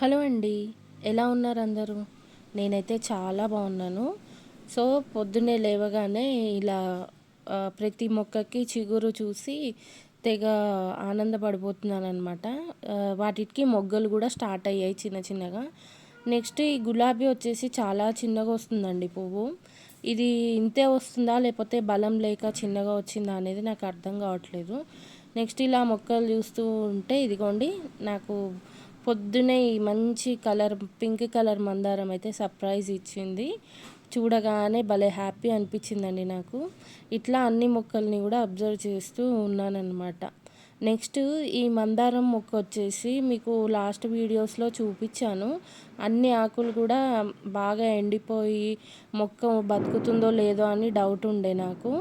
Hello అండి. ఎలా ఉన్నారు అందరూ? నేనైతే చాలా బాగున్నాను. సో పొద్దున్నే లేవగానే ఇలా ప్రతి మొక్కకి చిగురు చూసి తెగ ఆనందపడిపోతున్నాను అనమాట వాటికి మొగ్గలు కూడా స్టార్ట్ అయ్యాయి చిన్న చిన్నగా. నెక్స్ట్ ఈ గులాబీ వచ్చేసి చాలా చిన్నగా వస్తుందండి పువ్వు. ఇది ఇంతే వస్తుందా లేకపోతే బలం లేక చిన్నగా వచ్చిందా అనేది నాకు అర్థం కావట్లేదు. నెక్స్ట్ ఇలా మొక్కలు చూస్తూ ఉంటే ఇదిగోండి నాకు పొద్దునే ఈ మంచి కలర్ పింక్ కలర్ మందారం అయితే సర్ప్రైజ్ ఇచ్చింది. చూడగానే భలే హ్యాపీ అనిపించిందండి నాకు. ఇట్లా అన్ని మొక్కల్ని కూడా అబ్జర్వ్ చేస్తూ ఉన్నానన్నమాట. నెక్స్ట్ ఈ మందారం మొక్క వచ్చేసి మీకు లాస్ట్ వీడియోస్లో చూపించాను. అన్ని ఆకులు కూడా బాగా ఎండిపోయి మొక్క బతుకుతుందో లేదో అని డౌట్ ఉండే నాకు.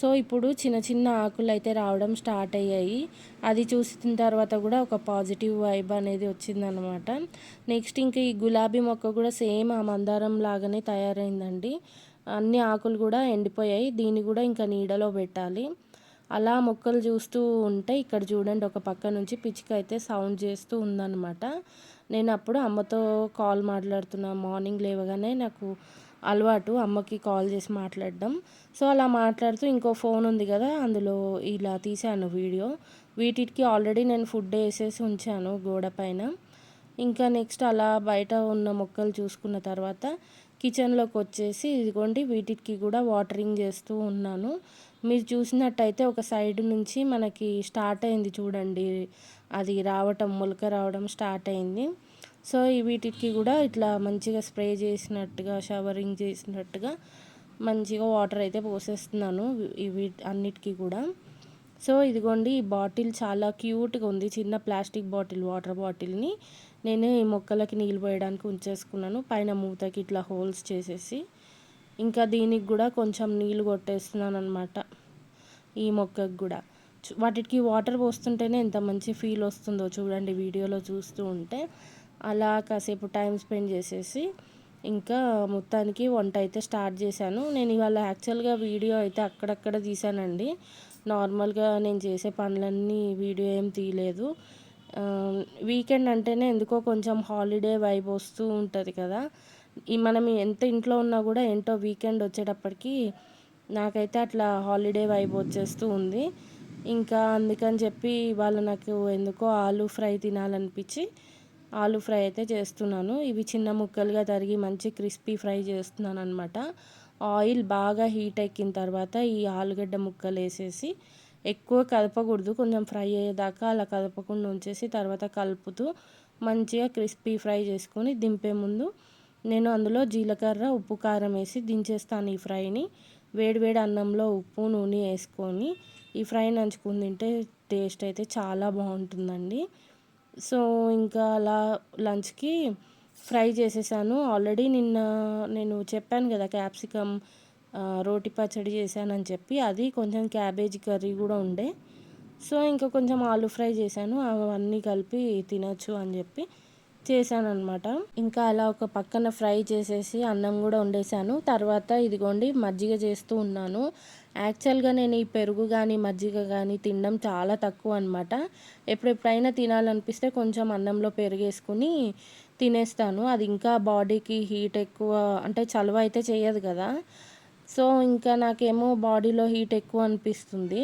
సో ఇప్పుడు చిన్న చిన్న ఆకులు అయితే రావడం స్టార్ట్ అయ్యాయి. అది చూసిన తర్వాత కూడా ఒక పాజిటివ్ వైబ్ అనేది వచ్చిందనమాట. నెక్స్ట్ ఇంకా ఈ గులాబీ మొక్క కూడా సేమ్ ఆ మందారం లాగానే తయారైందండి. అన్ని ఆకులు కూడా ఎండిపోయాయి. దీన్ని కూడా ఇంకా నీడలో పెట్టాలి. అలా మొక్కలు చూస్తూ ఉంటే ఇక్కడ చూడండి ఒక పక్క నుంచి పిచ్చుక అయితే సౌండ్ చేస్తూ ఉందన్నమాట. నేను అప్పుడు అమ్మతో కాల్ మాట్లాడుతున్నా. మార్నింగ్ లేవగానే నాకు అలవాటు అమ్మకి కాల్ చేసి మాట్లాడడం. సో అలా మాట్లాడుతూ ఇంకో ఫోన్ ఉంది కదా అందులో ఇలా తీశాను వీడియో వీటికి ఆల్రెడీ నేను ఫుడ్ వేసేసి ఉంచాను గోడ పైన. ఇంకా నెక్స్ట్ అలా బయట ఉన్న మొక్కలు చూసుకున్న తర్వాత కిచెన్లోకి వచ్చేసి ఇదిగోండి వీటికి కూడా వాటరింగ్ చేస్తూ ఉన్నాను. మీరు చూసినట్టయితే ఒక సైడ్ నుంచి మనకి స్టార్ట్ అయింది చూడండి. అది రావటం మొలక రావడం స్టార్ట్ అయింది. సో ఈ వీటికి కూడా ఇట్లా మంచిగా స్ప్రే చేసినట్టుగా షవరింగ్ చేసినట్టుగా మంచిగా వాటర్ అయితే పోసేస్తున్నాను ఇవి అన్నిటికీ కూడా. సో ఇదిగోండి ఈ బాటిల్ చాలా క్యూట్గా ఉంది. చిన్న ప్లాస్టిక్ బాటిల్ వాటర్ బాటిల్ని నేను ఈ మొక్కలకి నీళ్ళు పోయడానికి ఉంచేసుకున్నాను. పైన మూతకి ఇట్లా హోల్స్ చేసేసి. ఇంకా దీనికి కూడా కొంచెం నీళ్ళు కొట్టేస్తున్నాను అనమాట ఈ మొక్కకు కూడా. వాటికి వాటర్ పోస్తుంటేనే ఎంత మంచి ఫీల్ వస్తుందో చూడండి వీడియోలో చూస్తూ ఉంటే. అలా కాసేపు టైం స్పెండ్ చేసేసి ఇంకా మొత్తానికి వంట అయితే స్టార్ట్ చేశాను. నేను ఇవాళ యాక్చువల్గా వీడియో అయితే అక్కడక్కడ తీసానండి నార్మల్గా నేను చేసే పనులన్నీ వీడియో ఏం తీయలేదు. వీకెండ్ అంటేనే ఎందుకో కొంచెం హాలిడే వైబ్ వస్తూ ఉంటుంది కదా. మనం ఎంత ఇంట్లో ఉన్నా కూడా ఏంటో వీకెండ్ వచ్చేటప్పటికి నాకైతే అట్లా హాలిడే వైబ్ వచ్చేస్తూ ఉంది. ఇంకా అందుకని చెప్పి ఇవాళ నాకు ఎందుకో ఆలు ఫ్రై తినాలనిపించి ఆలు ఫ్రై అయితే చేస్తున్నాను. ఇవి చిన్న ముక్కలుగా తరిగి మంచి క్రిస్పీ ఫ్రై చేస్తున్నాను అనమాట ఆయిల్ బాగా హీట్ ఎక్కిన తర్వాత ఈ ఆలుగడ్డ ముక్కలు వేసేసి ఎక్కువ కదపకూడదు కొంచెం ఫ్రై అయ్యేదాకా అలా కదపకుండా ఉంచేసి తర్వాత కలుపుతూ మంచిగా క్రిస్పీ ఫ్రై చేసుకొని దింపే ముందు నేను అందులో జీలకర్ర ఉప్పు కారం వేసి దించేస్తాను ఈ ఫ్రైని. వేడివేడి అన్నంలో ఉప్పు నూనె వేసుకొని ఈ ఫ్రై నంచుకుని తింటే టేస్ట్ అయితే చాలా బాగుంటుందండి. సో ఇంకా అలా లంచ్కి ఫ్రై చేసేసాను. ఆల్రెడీ నిన్న నేను చెప్పాను కదా క్యాప్సికమ్ రోటి పచ్చడి చేశానని చెప్పి. అది కొంచెం క్యాబేజీ కర్రీ కూడా ఉండే. సో ఇంకా కొంచెం ఆలు ఫ్రై చేశాను. అవన్నీ కలిపి తినొచ్చు అని చెప్పి. చేశాను అనమాట ఇంకా అలా ఒక పక్కన ఫ్రై చేసేసి అన్నం కూడా వండేసాను తర్వాత ఇదిగోండి మజ్జిగ చేస్తూ ఉన్నాను. యాక్చువల్గా నేను ఈ పెరుగు కానీ మజ్జిగ కానీ తినడం చాలా తక్కువ అనమాట ఎప్పుడెప్పుడైనా తినాలనిపిస్తే కొంచెం అన్నంలో పెరుగేసుకుని తినేస్తాను. అది ఇంకా బాడీకి హీట్ ఎక్కువ అంటే చలువ అయితే చేయదు కదా. సో ఇంకా నాకేమో బాడీలో హీట్ ఎక్కువ అనిపిస్తుంది.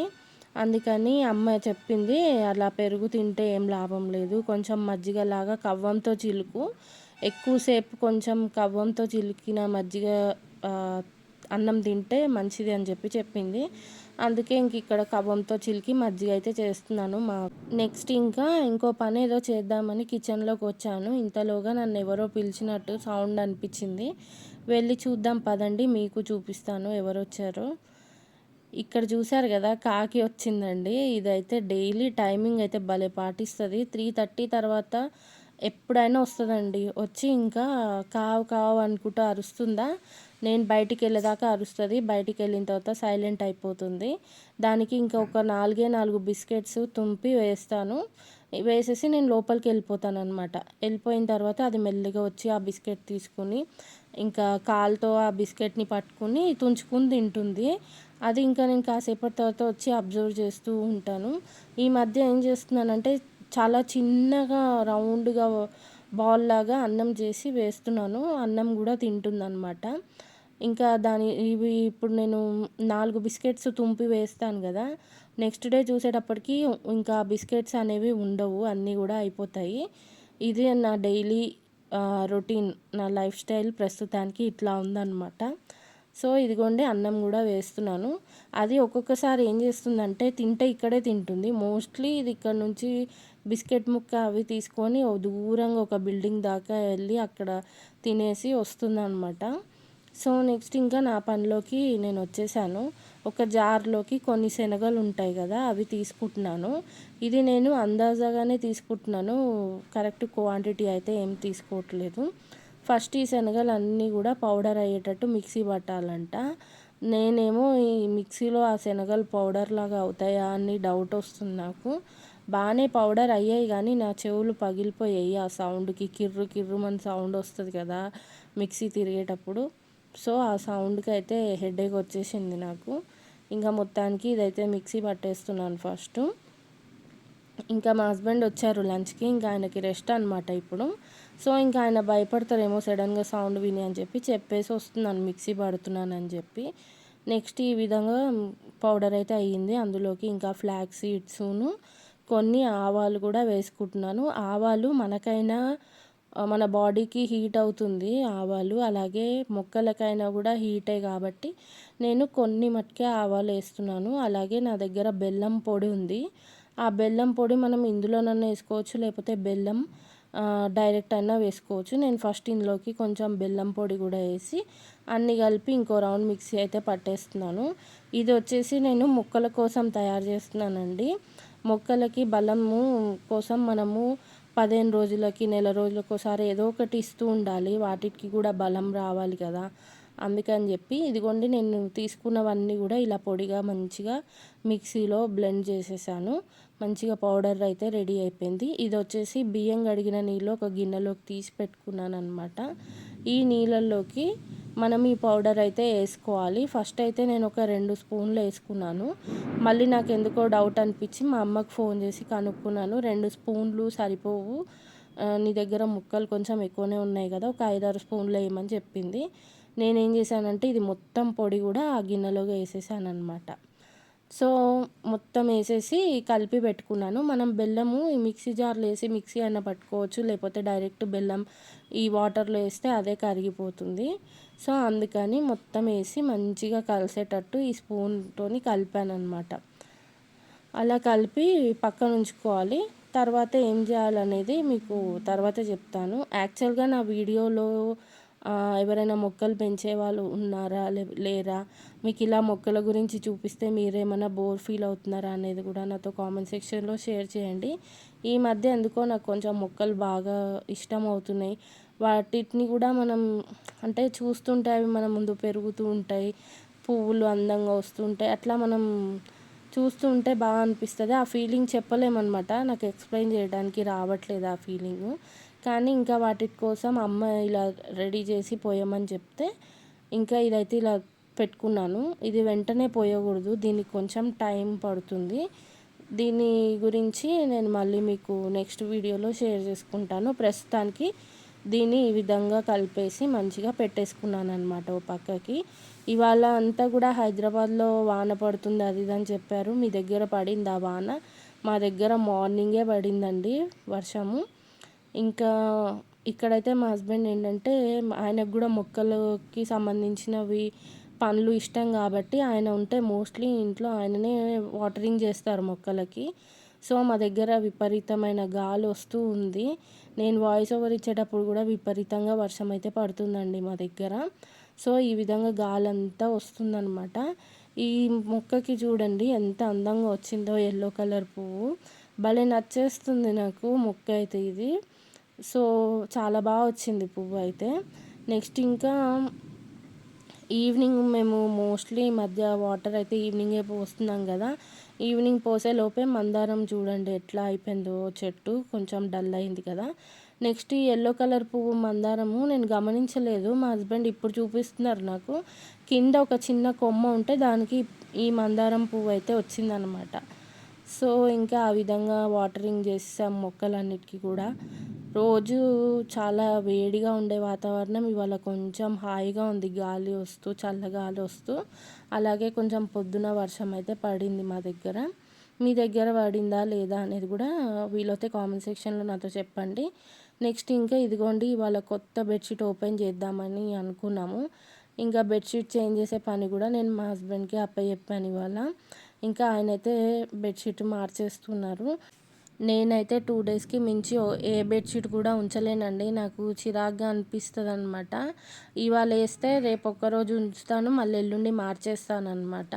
అందుకని అమ్మ చెప్పింది అలా పెరుగు తింటే ఏం లాభం లేదు. కొంచెం మజ్జిగలాగా కవ్వంతో చిలుకు. ఎక్కువసేపు కొంచెం కవ్వంతో చిలికిన మజ్జిగ అన్నం తింటే మంచిది అని చెప్పి చెప్పింది. అందుకే ఇంక ఇక్కడ కవ్వంతో చిలికి మజ్జిగ అయితే చేస్తున్నాను మా నెక్స్ట్ ఇంకా ఇంకో పని ఏదో చేద్దామని కిచెన్లోకి వచ్చాను. ఇంతలోగా నన్ను ఎవరో పిలిచినట్టు సౌండ్ అనిపించింది. వెళ్ళి చూద్దాం పదండి మీకు చూపిస్తాను ఎవరు వచ్చారో ఇక్కడ చూశారు కదా కాకి వచ్చిందండి. ఇదైతే డైలీ టైమింగ్ అయితే భలే పాటిస్తుంది. త్రీ థర్టీ తర్వాత ఎప్పుడైనా వస్తుందండి. వచ్చి ఇంకా కావు కావు అనుకుంటూ అరుస్తుందా? నేను బయటికి వెళ్ళేదాకా అరుస్తుంది. బయటికి వెళ్ళిన తర్వాత సైలెంట్ అయిపోతుంది. దానికి ఇంకా ఒక నాలుగే నాలుగు బిస్కెట్స్ తుంపి వేస్తాను. వేసేసి నేను లోపలికి వెళ్ళిపోతాను అనమాట వెళ్ళిపోయిన తర్వాత అది మెల్లిగా వచ్చి ఆ బిస్కెట్ తీసుకుని ఇంకా కాలుతో ఆ బిస్కెట్ని పట్టుకుని తుంచుకుని తింటుంది. అది ఇంకా నేను కాసేపటి తర్వాత వచ్చి అబ్జర్వ్ చేస్తూ ఉంటాను. ఈ మధ్య ఏం చేస్తున్నానంటే చాలా చిన్నగా రౌండ్గా బాల్ లాగా అన్నం చేసి వేస్తున్నాను. అన్నం కూడా తింటుందన్నమాట. ఇంకా దాని ఇవి ఇప్పుడు నేను నాలుగు బిస్కెట్స్ తుంపి వేస్తాను కదా. నెక్స్ట్ డే చూసేటప్పటికి ఇంకా బిస్కెట్స్ అనేవి ఉండవు అన్నీ కూడా అయిపోతాయి. ఇది నా డైలీ రొటీన్ నా లైఫ్ స్టైల్ ప్రస్తుతానికి ఇట్లా ఉందన్నమాట. సో ఇదిగోండి అన్నం కూడా వేస్తున్నాను. అది ఒక్కొక్కసారి ఏం చేస్తుందంటే తింటే ఇక్కడే తింటుంది. మోస్ట్లీ ఇది ఇక్కడ నుంచి బిస్కెట్ ముక్క అవి తీసుకొని దూరంగా ఒక బిల్డింగ్ దాకా వెళ్ళి అక్కడ తినేసి వస్తుందన్నమాట. సో నెక్స్ట్ ఇంకా నా పనిలోకి నేను వచ్చేసాను. ఒక జార్లోకి కొన్ని శనగలు ఉంటాయి కదా అవి తీసుకుంటున్నాను. ఇది నేను అందాజాగానే తీసుకుంటున్నాను. కరెక్ట్ క్వాంటిటీ అయితే ఏం తీసుకోవట్లేదు. ఫస్ట్ ఈ శనగలు అన్నీ కూడా పౌడర్ అయ్యేటట్టు మిక్సీ పట్టాలంట. నేనేమో ఈ మిక్సీలో ఆ శనగలు పౌడర్ లాగా అవుతాయా అని డౌట్ వస్తుంది నాకు. బాగానే పౌడర్ అయ్యాయి కానీ నా చెవులు పగిలిపోయాయి ఆ సౌండ్కి. కిర్రు కిర్రు మన సౌండ్ వస్తుంది కదా మిక్సీ తిరిగేటప్పుడు. సో ఆ సౌండ్కి అయితే హెడేక్ వచ్చేసింది నాకు. ఇంకా మొత్తానికి ఇదైతే మిక్సీ పట్టేస్తున్నాను ఫస్ట్. ఇంకా మా హస్బెండ్ వచ్చారు లంచ్కి ఇంకా ఆయనకి రెస్ట్ అనమాట ఇప్పుడు. సో ఇంకా ఆయన భయపడతారేమో సడన్గా సౌండ్ విని అని చెప్పి చెప్పేసి వస్తున్నాను మిక్సీ పడుతున్నాను అని చెప్పి. నెక్స్ట్ ఈ విధంగా పౌడర్ అయితే అయ్యింది. అందులోకి ఇంకా ఫ్లాక్ సీడ్స్ను కొన్ని ఆవాలు కూడా వేసుకుంటున్నాను. ఆవాలు మనకైనా మన బాడీకి హీట్ అవుతుంది ఆవాలు అలాగే మొక్కలకైనా కూడా హీటే కాబట్టి నేను కొన్ని మట్టుకే ఆవాలు వేస్తున్నాను. అలాగే నా దగ్గర బెల్లం పొడి ఉంది. ఆ బెల్లం పొడి మనం ఇందులోనన్నా వేసుకోవచ్చు లేకపోతే బెల్లం డైరెక్ట్ అయినా వేసుకోవచ్చు. నేను ఫస్ట్ ఇందులోకి కొంచెం బెల్లం పొడి కూడా వేసి అన్నీ కలిపి ఇంకో రౌండ్ మిక్సీ అయితే పట్టేస్తున్నాను. ఇది వచ్చేసి నేను మొక్కల కోసం తయారు చేస్తున్నానండి. మొక్కలకి బలము కోసం మనము పదిహేను రోజులకి నెల రోజులకు ఒకసారి ఏదో ఒకటి ఇస్తూ ఉండాలి. వాటికి కూడా బలం రావాలి కదా. అందుకని చెప్పి ఇదిగోండి నేను తీసుకున్నవన్నీ కూడా ఇలా పొడిగా మంచిగా మిక్సీలో బ్లెండ్ చేసేసాను. మంచిగా పౌడర్ అయితే రెడీ అయిపోయింది. ఇది వచ్చేసి బియ్యం కడిగిన నీళ్ళు ఒక గిన్నెలోకి తీసి పెట్టుకున్నాను అనమాట ఈ నీళ్ళల్లోకి మనం ఈ పౌడర్ అయితే వేసుకోవాలి. ఫస్ట్ అయితే నేను ఒక రెండు స్పూన్లు వేసుకున్నాను. మళ్ళీ నాకు ఎందుకో డౌట్ అనిపించి మా అమ్మకు ఫోన్ చేసి కనుక్కున్నాను. రెండు స్పూన్లు సరిపోవు. నీ దగ్గర ముక్కలు కొంచెం ఎక్కువనే ఉన్నాయి కదా ఒక ఐదారు స్పూన్లు వేయమని చెప్పింది. నేనేం చేశానంటే ఇది మొత్తం పొడి కూడా ఆ గిన్నెలోకి వేసేసాను అనమాట సో మొత్తం వేసేసి కలిపి పెట్టుకున్నాను. మనం బెల్లము ఈ మిక్సీ జార్లో వేసి మిక్సీ అయినా పట్టుకోవచ్చు లేకపోతే డైరెక్ట్ బెల్లం ఈ వాటర్లో వేస్తే అదే కరిగిపోతుంది. సో అందుకని మొత్తం వేసి మంచిగా కలిసేటట్టు ఈ స్పూన్తో కలిపాను అనమాట అలా కలిపి పక్కన ఉంచుకోవాలి. తర్వాత ఏం చేయాలనేది మీకు తర్వాత చెప్తాను. యాక్చువల్గా నా వీడియోలో ఎవరైనా మొక్కలు పెంచే వాళ్ళు ఉన్నారా లేరా? మీకు ఇలా మొక్కల గురించి చూపిస్తే మీరేమైనా బోర్ ఫీల్ అవుతున్నారా అనేది కూడా నాతో కామెంట్ సెక్షన్లో షేర్ చేయండి. ఈ మధ్య ఎందుకో నాకు కొంచెం మొక్కలు బాగా ఇష్టం అవుతున్నాయి. వాటిని కూడా మనం అంటే చూస్తుంటే అవి మన ముందు పెరుగుతూ ఉంటాయి. పువ్వులు అందంగా వస్తుంటాయి. అట్లా మనం చూస్తూ ఉంటే బాగా అనిపిస్తుంది. ఆ ఫీలింగ్ చెప్పలేమన్నమాట. నాకు ఎక్స్ప్లెయిన్ చేయడానికి రావట్లేదు ఆ ఫీలింగ్ కానీ ఇంకా వాటి కోసం అమ్మ ఇలా రెడీ చేసి పోయమని చెప్తే ఇంకా ఇదైతే ఇలా పెట్టుకున్నాను. ఇది వెంటనే పోయకూడదు. దీనికి కొంచెం టైం పడుతుంది. దీని గురించి నేను మళ్ళీ మీకు నెక్స్ట్ వీడియోలో షేర్ చేసుకుంటాను. ప్రస్తుతానికి దీన్ని ఈ విధంగా కలిపేసి మంచిగా పెట్టేసుకున్నాను అనమాట ఓ పక్కకి. ఇవాళ అంతా కూడా హైదరాబాద్లో వాన పడుతుంది అది ఇది అని చెప్పారు. మీ దగ్గర పడింది ఆ వాన? మా దగ్గర మార్నింగే పడిందండి వర్షము. ఇంకా ఇక్కడైతే మా హస్బెండ్ ఏంటంటే ఆయనకు కూడా మొక్కలకి సంబంధించినవి పనులు ఇష్టం కాబట్టి ఆయన ఉంటే మోస్ట్లీ ఇంట్లో ఆయననే వాటరింగ్ చేస్తారు మొక్కలకి. సో మా దగ్గర విపరీతమైన గాలి వస్తూ ఉంది. నేను వాయిస్ ఓవర్ ఇచ్చేటప్పుడు కూడా విపరీతంగా వర్షం అయితే పడుతుందండి మా దగ్గర. సో ఈ విధంగా గాలి అంతా వస్తుందన్నమాట. ఈ మొక్కకి చూడండి ఎంత అందంగా వచ్చిందో ఎల్లో కలర్ పువ్వు. భలే నచ్చేస్తుంది నాకు మొక్క అయితే ఇది. సో చాలా బాగా వచ్చింది పువ్వు అయితే. నెక్స్ట్ ఇంకా ఈవినింగ్ మేము మోస్ట్లీ మధ్య వాటర్ అయితే ఈవినింగే పోస్తున్నాం కదా. ఈవినింగ్ పోసే లోపే మందారం చూడండి ఎట్లా అయిపోయిందో చెట్టు కొంచెం డల్ అయింది కదా. నెక్స్ట్ ఈ ఎల్లో కలర్ పువ్వు మందారము నేను గమనించలేదు. మా హస్బెండ్ ఇప్పుడు చూపిస్తున్నారు నాకు. కింద ఒక చిన్న కొమ్మ ఉంటే దానికి ఈ మందారం పువ్వు అయితే వచ్చిందనమాట. సో ఇంకా ఆ విధంగా వాటరింగ్ చేసాం మొక్కలన్నిటికీ కూడా. రోజు చాలా వేడిగా ఉండే వాతావరణం. ఇవాళ కొంచెం హాయిగా ఉంది. గాలి వస్తూ చల్లగాలి వస్తూ. అలాగే కొంచెం పొద్దున వర్షం అయితే పడింది మా దగ్గర. మీ దగ్గర పడిందా లేదా అనేది కూడా వీలైతే కామెంట్ సెక్షన్లో నాతో చెప్పండి. నెక్స్ట్ ఇంకా ఇదిగోండి ఇవాళ కొత్త బెడ్షీట్ ఓపెన్ చేద్దామని అనుకున్నాము. ఇంకా బెడ్షీట్ చేంజ్ చేసే పని కూడా నేను మా హస్బెండ్కి చెప్పాను ఇవాళ. ఇంకా ఆయన అయితే బెడ్షీట్ మార్చేస్తున్నారు. నేనైతే టూ డేస్కి మించి ఏ బెడ్షీట్ కూడా ఉంచలేనండి. నాకు చిరాగ్గా అనిపిస్తుంది అనమాట ఇవాళ వేస్తే రేపు ఒక్కరోజు ఉంచుతాను మళ్ళీ ఎల్లుండి మార్చేస్తాను అనమాట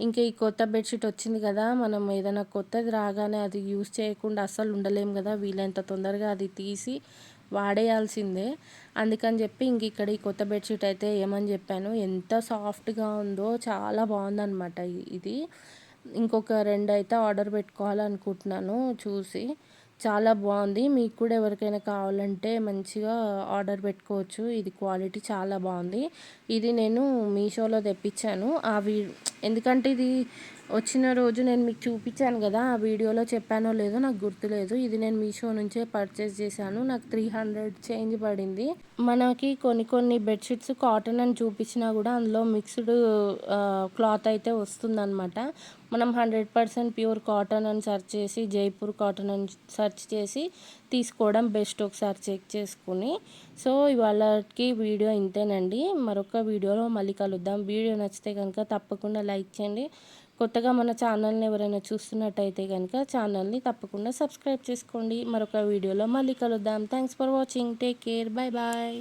ఇంకా ఈ కొత్త బెడ్షీట్ వచ్చింది కదా మనం ఏదైనా కొత్తది రాగానే అది యూస్ చేయకుండా అస్సలు ఉండలేము కదా వీలైనంత తొందరగా అది తీసి వాడేయాల్సిందే. అందుకని చెప్పి ఇంక ఇక్కడ ఈ కొత్త బెడ్షీట్ అయితే ఏమని చెప్పాను ఎంత సాఫ్ట్గా ఉందో చాలా బాగుందన్నమాట ఇది. ఇంకొక రెండు అయితే ఆర్డర్ పెట్టుకోవాలనుకుంటున్నాను చూసి. చాలా బాగుంది. మీకు కూడా ఎవరికైనా కావాలంటే మంచిగా ఆర్డర్ పెట్టుకోవచ్చు. ఇది క్వాలిటీ చాలా బాగుంది. ఇది నేను మీషోలో తెప్పించాను. ఆ వీ ఎందుకంటే ఇది వచ్చిన రోజు నేను మీకు చూపించాను కదా ఆ వీడియోలో చెప్పానో లేదో నాకు గుర్తులేదు. ఇది నేను మీషో నుంచే పర్చేస్ చేశాను. నాకు త్రీ హండ్రెడ్ చేంజ్ పడింది. మనకి కొన్ని కొన్ని బెడ్షీట్స్ కాటన్ అని చూపించినా కూడా అందులో మిక్స్డ్ క్లాత్ అయితే వస్తుందన్నమాట. మనం హండ్రెడ్ పర్సెంట్ ప్యూర్ కాటన్ అని సెర్చ్ చేసి జైపూర్ కాటన్ అని సెర్చ్ చేసి తీసుకోవడం బెస్ట్ ఒకసారి చెక్ చేసుకుని. సో ఇవాళకి వీడియో ఇంతేనండి. మరొక వీడియోలో మళ్ళీ కలుద్దాం. వీడియో నచ్చితే కనుక తప్పకుండా లైక్ చేయండి. కొత్తగా మన ఛానల్ని ఎవరైనా చూస్తున్నట్టయితే కనుక ఛానల్ని తప్పకుండా సబ్స్క్రైబ్ చేసుకోండి. మరొక వీడియోలో మళ్ళీ కలుద్దాం. Thanks for watching take care bye bye